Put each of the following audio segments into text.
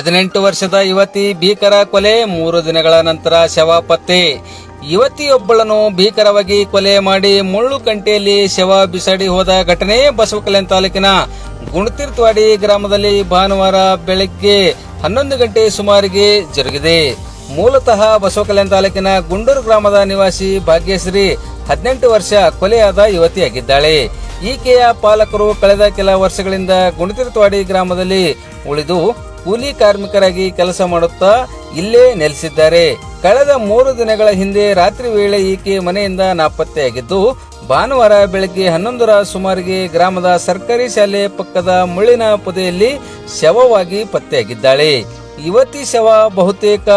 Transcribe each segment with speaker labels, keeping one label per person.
Speaker 1: ಹದಿನೆಂಟು ವರ್ಷದ ಯುವತಿ ಭೀಕರ ಕೊಲೆ, ಮೂರು ದಿನಗಳ ನಂತರ ಶವ ಪತ್ತೆ. ಯುವತಿಯೊಬ್ಬಳನ್ನು ಭೀಕರವಾಗಿ ಕೊಲೆ ಮಾಡಿ ಮುಳ್ಳು ಕಂಟೆಯಲ್ಲಿ ಶವ ಬಿಸಾಡಿ ಹೋದ ಘಟನೆ ಬಸವಕಲ್ಯಾಣ ತಾಲೂಕಿನ ಗುಣತೀರ್ಥವಾಡಿ ಗ್ರಾಮದಲ್ಲಿ ಭಾನುವಾರ ಬೆಳಗ್ಗೆ ಹನ್ನೊಂದು ಗಂಟೆ ಸುಮಾರಿಗೆ ಜರುಗಿದೆ. ಮೂಲತಃ ಬಸವಕಲ್ಯಾಣ ತಾಲೂಕಿನ ಗುಂಡೂರು ಗ್ರಾಮದ ನಿವಾಸಿ ಭಾಗ್ಯಶ್ರೀ ಹದಿನೆಂಟು ವರ್ಷ ಕೊಲೆಯಾದ ಯುವತಿಯಾಗಿದ್ದಾಳೆ. ಈಕೆಯ ಪಾಲಕರು ಕಳೆದ ಕೆಲ ವರ್ಷಗಳಿಂದ ಗುಣತೀರ್ಥವಾಡಿ ಗ್ರಾಮದಲ್ಲಿ ಉಳಿದು ಕೂಲಿ ಕಾರ್ಮಿಕರಾಗಿ ಕೆಲಸ ಮಾಡುತ್ತಾ ಇಲ್ಲೇ ನೆಲೆಸಿದ್ದಾರೆ. ಕಳೆದ ಮೂರು ದಿನಗಳ ಹಿಂದೆ ರಾತ್ರಿ ವೇಳೆ ಈಕೆ ಮನೆಯಿಂದ ನಾಪತ್ತೆಯಾಗಿದ್ದು ಭಾನುವಾರ ಬೆಳಗ್ಗೆ ಹನ್ನೊಂದರ ಸುಮಾರಿಗೆ ಗ್ರಾಮದ ಸರ್ಕಾರಿ ಶಾಲೆ ಪಕ್ಕದ ಮುಳ್ಳಿನ ಪೊದೆಯಲ್ಲಿ ಶವವಾಗಿ ಪತ್ತೆಯಾಗಿದ್ದಾಳೆ. ಯುವತಿ ಶವ ಬಹುತೇಕ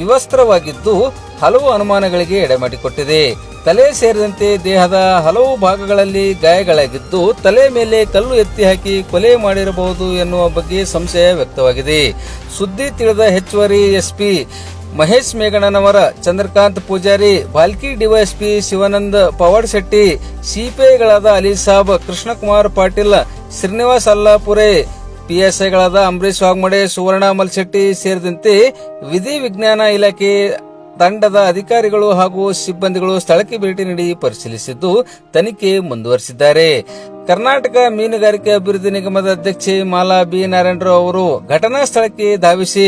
Speaker 1: ವಿವಸ್ತ್ರವಾಗಿದ್ದು ಹಲವು ಅನುಮಾನಗಳಿಗೆ ಎಡೆಮಾಡಿಕೊಟ್ಟಿದೆ. ತಲೆ ಸೇರಿದಂತೆ ದೇಹದ ಹಲವು ಭಾಗಗಳಲ್ಲಿ ಗಾಯಗಳಾಗಿದ್ದು ತಲೆ ಮೇಲೆ ಕಲ್ಲು ಎತ್ತಿ ಹಾಕಿ ಕೊಲೆ ಮಾಡಿರಬಹುದು ಎನ್ನುವ ಬಗ್ಗೆ ಸಂಶಯ ವ್ಯಕ್ತವಾಗಿದೆ. ಸುದ್ದಿ ತಿಳಿದ ಹೆಚ್ಚುವರಿ ಎಸ್ಪಿ ಮಹೇಶ್ ಮೇಘಣ್ಣನವರ ಚಂದ್ರಕಾಂತ್ ಪೂಜಾರಿ, ಬಾಲ್ಕಿ ಡಿವೈಎಸ್ಪಿ ಶಿವಾನಂದ ಪವಾಡ್ ಶೆಟ್ಟಿ, ಸಿಪಿಐಗಳಾದ ಅಲಿ ಸಾಬ್, ಕೃಷ್ಣಕುಮಾರ್ ಪಾಟೀಲ್, ಶ್ರೀನಿವಾಸ್ ಅಲ್ಲಾಪುರೆ, ಪಿಎಸ್ಐಗಳಾದ ಅಂಬರೀಶ್ ವಾಗ್ಮಡೆ, ಸುವರ್ಣ ಮಲ್ಶೆಟ್ಟಿ ಸೇರಿದಂತೆ ವಿಧಿ ವಿಜ್ಞಾನ ಇಲಾಖೆ ತಂಡದ ಅಧಿಕಾರಿಗಳು ಹಾಗೂ ಸಿಬ್ಬಂದಿಗಳು ಸ್ಥಳಕ್ಕೆ ಭೇಟಿ ನೀಡಿ ಪರಿಶೀಲಿಸಿದ್ದು ತನಿಖೆ ಮುಂದುವರಿಸಿದ್ದಾರೆ. ಕರ್ನಾಟಕ ಮೀನುಗಾರಿಕೆ ಅಭಿವೃದ್ಧಿ ನಿಗಮದ ಅಧ್ಯಕ್ಷೆ ಮಾಲಾ ಬಿ. ನಾರಾಯಣರಾವ್ ಅವರು ಘಟನಾ ಸ್ಥಳಕ್ಕೆ ಧಾವಿಸಿ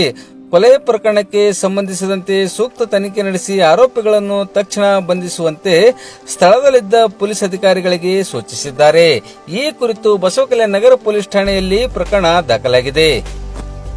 Speaker 1: ಕೊಲೆ ಪ್ರಕರಣಕ್ಕೆ ಸಂಬಂಧಿಸಿದಂತೆ ಸೂಕ್ತ ತನಿಖೆ ನಡೆಸಿ ಆರೋಪಿಗಳನ್ನು ತಕ್ಷಣ ಬಂಧಿಸುವಂತೆ ಸ್ಥಳದಲ್ಲಿದ್ದ ಪೊಲೀಸ್ ಅಧಿಕಾರಿಗಳಿಗೆ ಸೂಚಿಸಿದ್ದಾರೆ. ಈ ಕುರಿತು ಬಸವಕಲ್ಯಾಣ ನಗರ ಪೊಲೀಸ್ ಠಾಣೆಯಲ್ಲಿ ಪ್ರಕರಣ ದಾಖಲಾಗಿದೆ.